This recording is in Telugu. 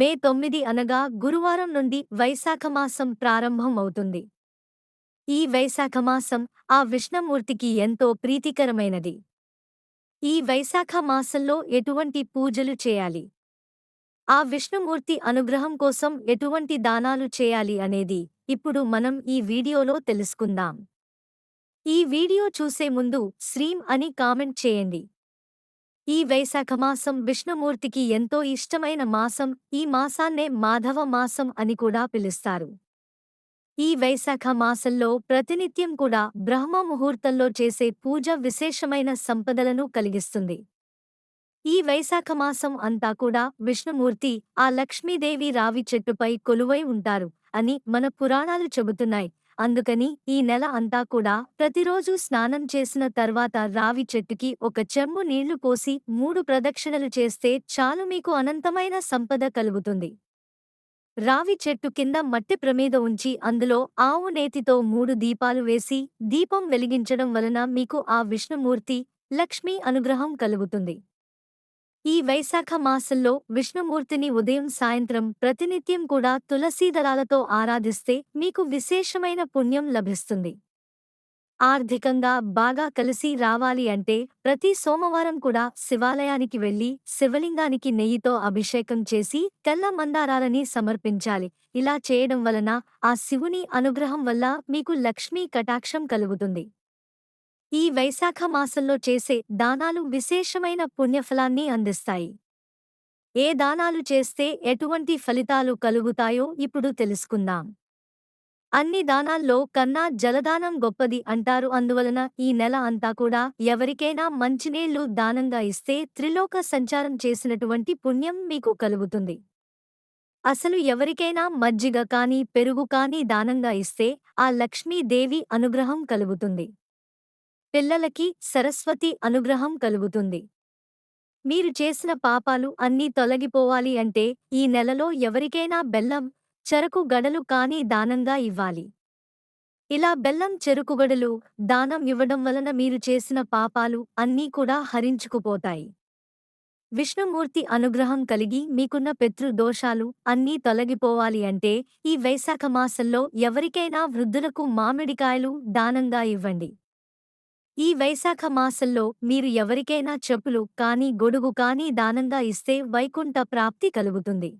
మే తొమ్మిది అనగా గురువారం నుండి వైశాఖమాసం ప్రారంభం అవుతుంది ఈ వైశాఖమాసం ఆ విష్ణుమూర్తికి ఎంతో ప్రీతికరమైనది. ఈ వైశాఖ మాసంలో ఎటువంటి పూజలు చేయాలి? ఆ విష్ణుమూర్తి అనుగ్రహం కోసం ఎటువంటి దానాలు చేయాలి అనేది ఇప్పుడు మనం ఈ వీడియోలో తెలుసుకుందాం. ఈ వీడియో చూసే ముందు శ్రీం అని కామెంట్ చేయండి. ఈ వైశాఖమాసం విష్ణుమూర్తికి ఎంతో ఇష్టమైన మాసం ఈ మాసాన్నే మాధవ మాసం అని కూడా పిలుస్తారు. ఈ వైశాఖ మాసంలో ప్రతినిత్యం కూడా బ్రహ్మ ముహూర్తంలో చేసే పూజ విశేషమైన సంపదలను కలిగిస్తుంది. ఈ వైశాఖ మాసం అంతా కూడా విష్ణుమూర్తి ఆ లక్ష్మీదేవి రావి చెట్టుపై కొలువై ఉంటారు అని మన పురాణాలు చెబుతున్నాయి. అందుకని ఈ నెల అంతా కూడా ప్రతిరోజు స్నానం చేసిన తర్వాత రావి చెట్టుకి ఒక చెంబు నీళ్ళు పోసి మూడు ప్రదక్షిణలు చేస్తే చాలు మీకు అనంతమైన సంపద కలుగుతుంది. రావి చెట్టు కింద మట్టి ప్రమేద ఉంచి అందులో ఆవు నేతితో మూడు దీపాలు వేసి దీపం వెలిగించడం వలన మీకు ఆ విష్ణుమూర్తి లక్ష్మీ అనుగ్రహం కలుగుతుంది. ఈ వైశాఖ మాసంలో విష్ణుమూర్తిని ఉదయం సాయంత్రం ప్రతినిత్యం కూడా తులసీదళాలతో ఆరాధిస్తే మీకు విశేషమైన పుణ్యం లభిస్తుంది. ఆర్థికంగా బాగా కలిసి రావాలి అంటే ప్రతి సోమవారం కూడా శివాలయానికి వెళ్ళి శివలింగానికి నెయ్యితో అభిషేకం చేసి తెల్ల మందారాలని సమర్పించాలి. ఇలా చేయడం వలన ఆ శివుని అనుగ్రహం వల్ల మీకు లక్ష్మీ కటాక్షం కలుగుతుంది. ఈ వైశాఖ మాసంలో చేసే దానాలు విశేషమైన పుణ్యఫలాన్ని అందిస్తాయి. ఏ దానాలు చేస్తే ఎటువంటి ఫలితాలు కలుగుతాయో ఇప్పుడు తెలుసుకుందాం. అన్ని దానాల్లో కన్నా జలదానం గొప్పది అంటారు. అందువలన ఈ నెల అంతా కూడా ఎవరికైనా మంచినీళ్ళు దానంగా ఇస్తే త్రిలోక సంచారం చేసినటువంటి పుణ్యం మీకు కలుగుతుంది. అసలు ఎవరికైనా మజ్జిగ కాని పెరుగు కాని దానంగా ఇస్తే ఆ లక్ష్మీదేవి అనుగ్రహం కలుగుతుంది. పిల్లలకి సరస్వతి అనుగ్రహం కలుగుతుంది. మీరు చేసిన పాపాలు అన్నీ తొలగిపోవాలి అంటే ఈ నెలలో ఎవరికైనా బెల్లం చెరకు గడలు కాని దానంగా ఇవ్వాలి. ఇలా బెల్లం చెరుకుగడలు దానం ఇవ్వడం వలన మీరు చేసిన పాపాలు అన్నీ కూడా హరించుకుపోతాయి. విష్ణుమూర్తి అనుగ్రహం కలిగి మీకున్న పితృదోషాలు అన్నీ తొలగిపోవాలి అంటే ఈ వైశాఖ మాసంలో ఎవరికైనా వృద్ధులకు మామిడికాయలు దానంగా ఇవ్వండి. ఈ వైశాఖ మాసంలో మీరు ఎవరికైనా చెప్పులు కానీ గొడుగు కానీ దానంగా ఇస్తే వైకుంఠ ప్రాప్తి కలుగుతుంది.